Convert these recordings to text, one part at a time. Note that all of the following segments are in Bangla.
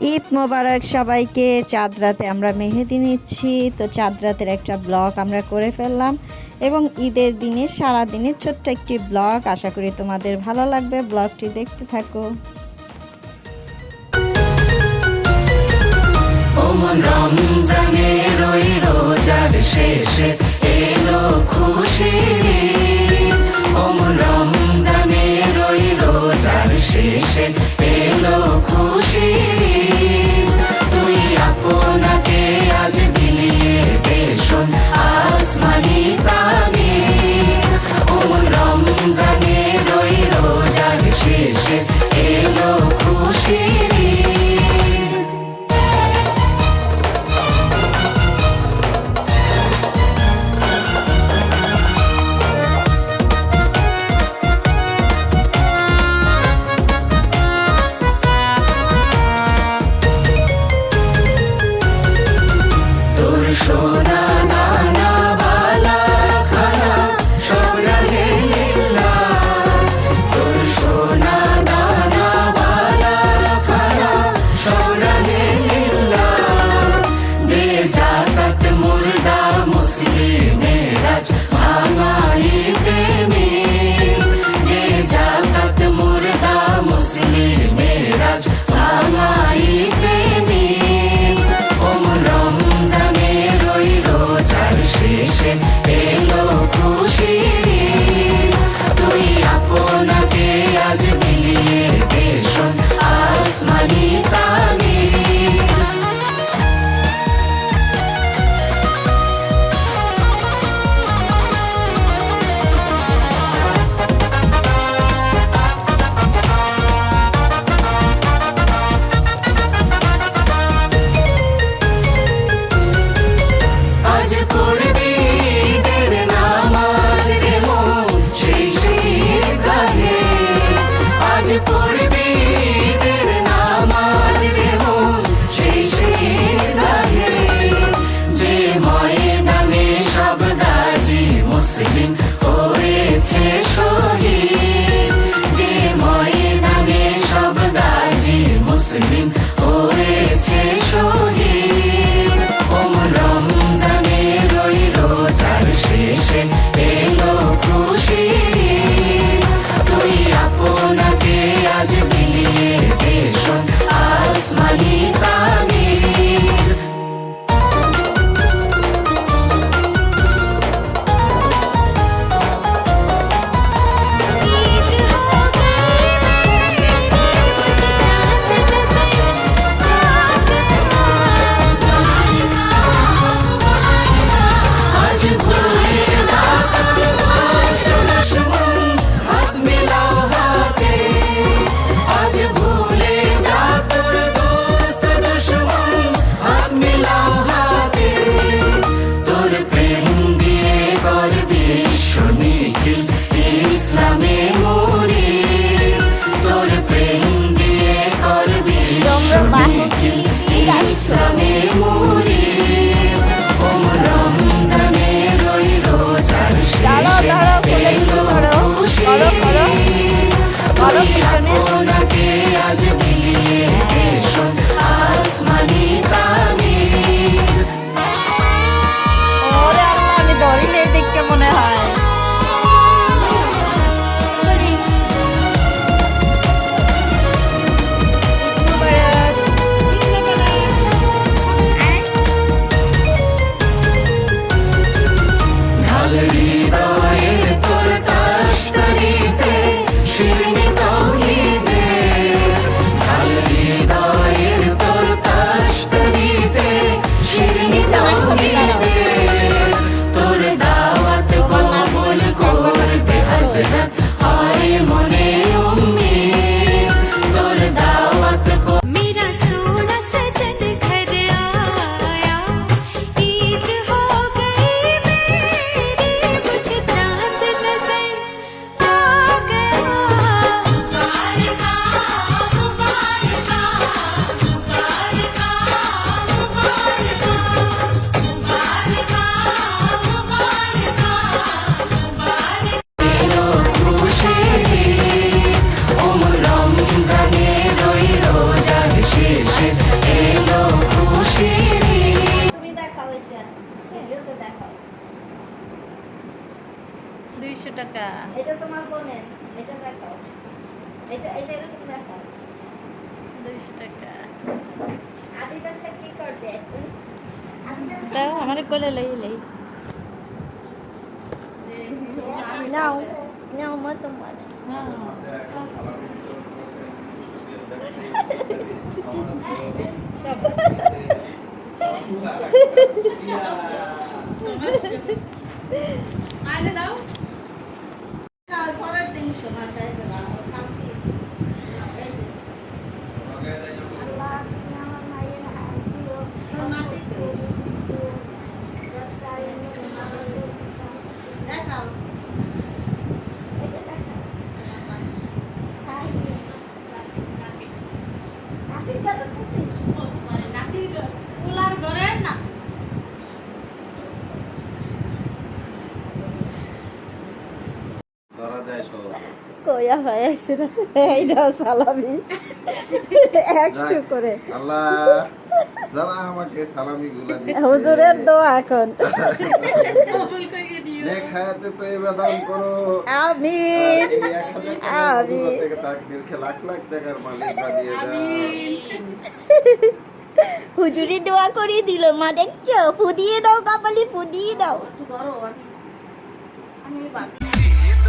ঈদ মোবারক সবাইকে। চাঁদ রাতে আমরা মেহেদি নিচ্ছি। তো চাঁদ রাতের একটা ব্লগ আমরা করে ফেললাম। এবং ঈদের দিনে সারাদিনের ছোট্ট একটি ব্লগ। আশা করি তোমাদের ভালো লাগবে। ব্লগটি দেখতে থাকো। রোজার শেষে এলো খুশি। পড়বে ঈদের নামাজ রে মন সেই সেই দাহে যে ময়দানে সব গাজী মুসলিম হয়েছে শহীদ। যে ময়দানে সব গাজী মুসলিম হয়েছে শহীদ। ওম রমজানের ওই রোজার শেষে Itaú. দুইশো টাকা। এটা তোমার বোনের এটা দেখাও। এটা এটা এরকম দেখাও। দুইশো টাকা। আদিদারটা কি করবে? তাও আমার কোলে লই লই। নাও নাও মা তোমার। কাল হয় একশো টাকা এইটাও সালামি। একশো করে। যারা আমাকে সালামি গুলা হুজুরের দোয়া এখন। আমিন। হাজার টাকা আমিন। লাখ লাখ টাকার মালিক হুজুরি দোয়া করে দিল মা দেখছ? ফুদিয়ে দাও কাপালি ফুদিয়ে দাও। ईद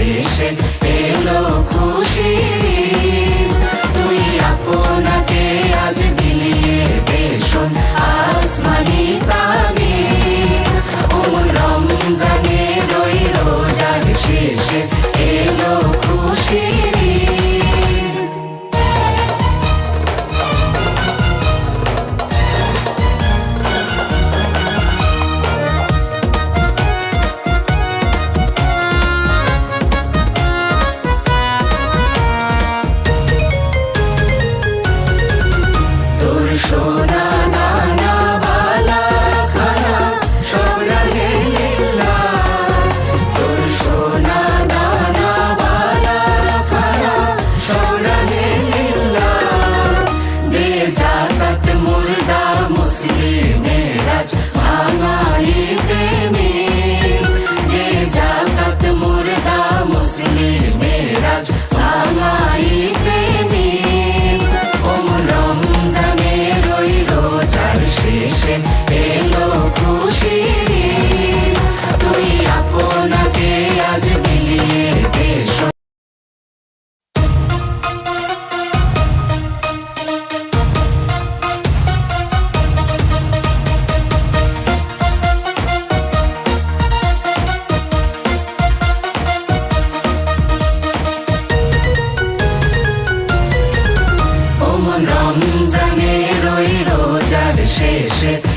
রোজার no, no. শেষে